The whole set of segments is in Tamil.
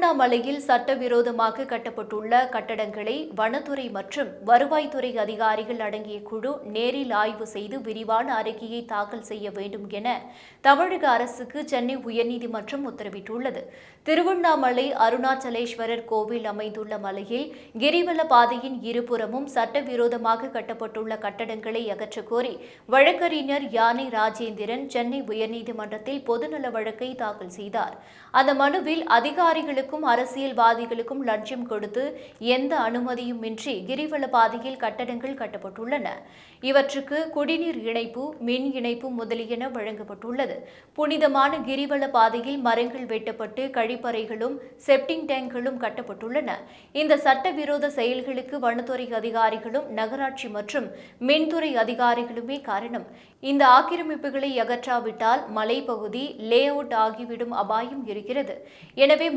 திருவண்ணாமலையில் சட்டவிரோதமாக கட்டப்பட்டுள்ள கட்டடங்களை வனத்துறை மற்றும் வருவாய்த்துறை அதிகாரிகள் அடங்கிய குழு நேரில் ஆய்வு செய்து விரிவான அறிக்கையை தாக்கல் செய்ய வேண்டும் என தமிழக அரசுக்கு சென்னை உயர்நீதிமன்றம் உத்தரவிட்டுள்ளது. திருவண்ணாமலை அருணாச்சலேஸ்வரர் கோவில் அமைந்துள்ள மலையில் கிரிவல பாதையின் இருபுறமும் சட்டவிரோதமாக கட்டப்பட்டுள்ள கட்டடங்களை அகற்றக்கோரி வழக்கறிஞர் யானை ராஜேந்திரன் சென்னை உயர்நீதிமன்றத்தில் பொதுநல வழக்கை தாக்கல் செய்தார். அந்த மனுவில் அதிகாரிகளுக்கு அதிகாரிகளுக்கும் அரசியல்வாதிகளுக்கும் லஞ்சம் கொடுத்து எந்த அனுமதியும் இன்றி கிரிவல பாதையில் கட்டடங்கள் கட்டப்பட்டுள்ளன. இவற்றுக்கு குடிநீர் இணைப்பு மின் இணைப்பு முதலியன வழங்கப்பட்டுள்ளது. புனிதமான கிரிவல பாதையில் மரங்கள் வெட்டப்பட்டு கழிப்பறைகளும் செப்டிங் டேங்குகளும் கட்டப்பட்டுள்ளன. இந்த சட்டவிரோத செயல்களுக்கு வனத்துறை அதிகாரிகளும் நகராட்சி மற்றும் மின்துறை அதிகாரிகளுமே காரணம். இந்த ஆக்கிரமிப்புகளை அகற்றாவிட்டால் மலைப்பகுதி லே அவுட் ஆகிவிடும் அபாயம் இருக்கிறது. எனவே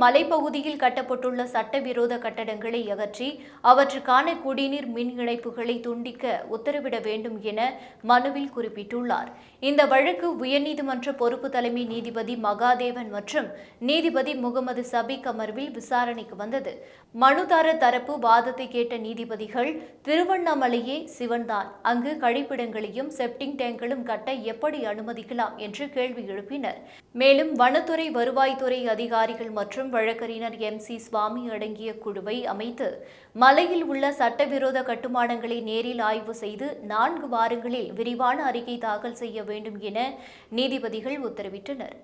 மலைப்பகுதியில் கட்டப்பட்டுள்ள சட்டவிரோத கட்டடங்களை அகற்றி அவற்றுக்கான குடிநீர் மின் இணைப்புகளை துண்டிக்க உத்தரவிட வேண்டும் என மனுவில் குறிப்பிட்டுள்ளார். இந்த வழக்கு உயர்நீதிமன்ற பொறுப்பு தலைமை நீதிபதி மகாதேவன் மற்றும் நீதிபதி முகமது சபிக் அமர்வில் விசாரணைக்கு வந்தது. மனுதார தரப்பு வாதத்தை கேட்ட நீதிபதிகள் திருவண்ணாமலையே சிவன்தான். அங்கு கழிப்பிடங்களையும் செப்டிங் டேங்களும் கட்ட எப்படி அனுமதிக்கலாம்? என்று கேள்வி எழுப்பினர். மேலும் வனத்துறை வருவாய்த்துறை அதிகாரிகள் மற்றும் வழக்கறிஞர் எம். சி. சுவாமி அடங்கிய குழுவை அமைத்து மலையில் உள்ள சட்டவிரோத கட்டுமானங்களை நேரில் ஆய்வு செய்து நான்கு வாரங்களில் விரிவான அறிக்கை தாக்கல் செய்ய வேண்டும் என நீதிபதிகள் உத்தரவிட்டனர்.